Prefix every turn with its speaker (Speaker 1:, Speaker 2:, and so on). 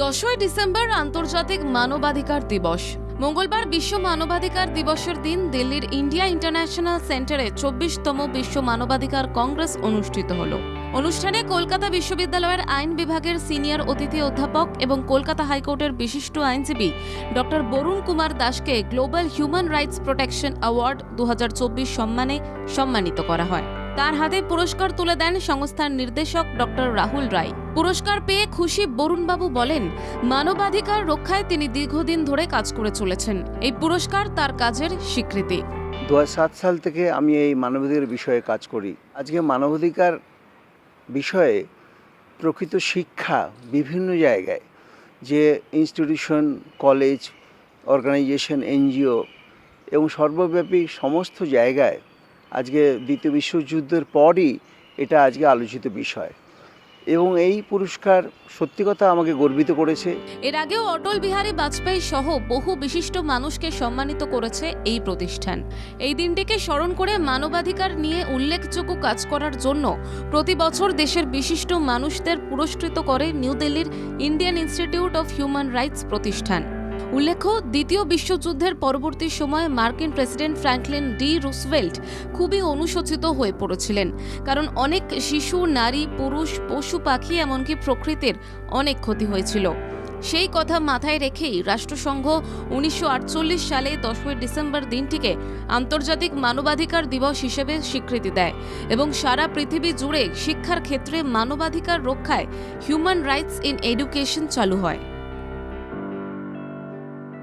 Speaker 1: দশই ডিসেম্বর আন্তর্জাতিক মানবাধিকার দিবস। মঙ্গলবার বিশ্ব মানবাধিকার দিবসের দিন দিল্লির ইন্ডিয়া ইন্টারন্যাশনাল সেন্টারে চব্বিশতম বিশ্ব মানবাধিকার কংগ্রেস অনুষ্ঠিত হল। অনুষ্ঠানে কলকাতা বিশ্ববিদ্যালয়ের আইন বিভাগের সিনিয়র অতিথি অধ্যাপক এবং কলকাতা হাইকোর্টের বিশিষ্ট আইনজীবী ডক্টর বরুণ কুমার দাসকে global human rights protection award দু হাজার চব্বিশ সম্মানে সম্মানিত করা হয়। তার হাতে পুরস্কার তুলে দেন সংস্থার নির্দেশক ডক্টর রাহুল রায়। পুরস্কার পেয়ে খুশি বরুণবাবু বলেন, মানবাধিকার রক্ষায় তিনি দীর্ঘদিন ধরে কাজ করে চলেছেন। এই পুরস্কার তার কাজের স্বীকৃতি।
Speaker 2: দু সাল থেকে আমি এই মানবাধিকার বিষয়ে কাজ করি। আজকে মানবাধিকার বিষয়ে প্রকৃত শিক্ষা বিভিন্ন জায়গায়, যে ইনস্টিটিউশন কলেজ অর্গানাইজেশন এনজিও এবং সর্বব্যাপী সমস্ত জায়গায় আজকে দ্বিতীয় বিশ্বযুদ্ধের পরই এটা আজকে আলোচিত বিষয়। এবং এই পুরস্কার সত্যি কথা আমাকে গর্বিত করেছে।
Speaker 1: এর আগেও অটল বিহারী বাজপেয়ী সহ বহু বিশিষ্ট মানুষকে সম্মানিত করেছে এই প্রতিষ্ঠান। এই দিনটিকে স্মরণ করে মানবাধিকার নিয়ে উল্লেখযোগ্য কাজ করার জন্য প্রতি বছর দেশের বিশিষ্ট মানুষদের পুরস্কৃত করে নিউ দিল্লির Indian institute of human rights প্রতিষ্ঠান। উল্লেখ্য, দ্বিতীয় বিশ্বযুদ্ধের পরবর্তী সময়ে মার্কিন প্রেসিডেন্ট ফ্র্যাঙ্কলিন ডি রুসভেল্ট খুবই অনুশোচিত হয়ে পড়েছিলেন, কারণ অনেক শিশু, নারী, পুরুষ, পশু পাখি এমনকি প্রকৃতির অনেক ক্ষতি হয়েছিল। সেই কথা মাথায় রেখেই রাষ্ট্রসংঘ উনিশশো আটচল্লিশ সালে দশই ডিসেম্বর দিনটিকে আন্তর্জাতিক মানবাধিকার দিবস হিসেবে স্বীকৃতি দেয় এবং সারা পৃথিবী জুড়ে শিক্ষার ক্ষেত্রে মানবাধিকার রক্ষায় হিউম্যান রাইটস ইন এডুকেশন চালু হয়।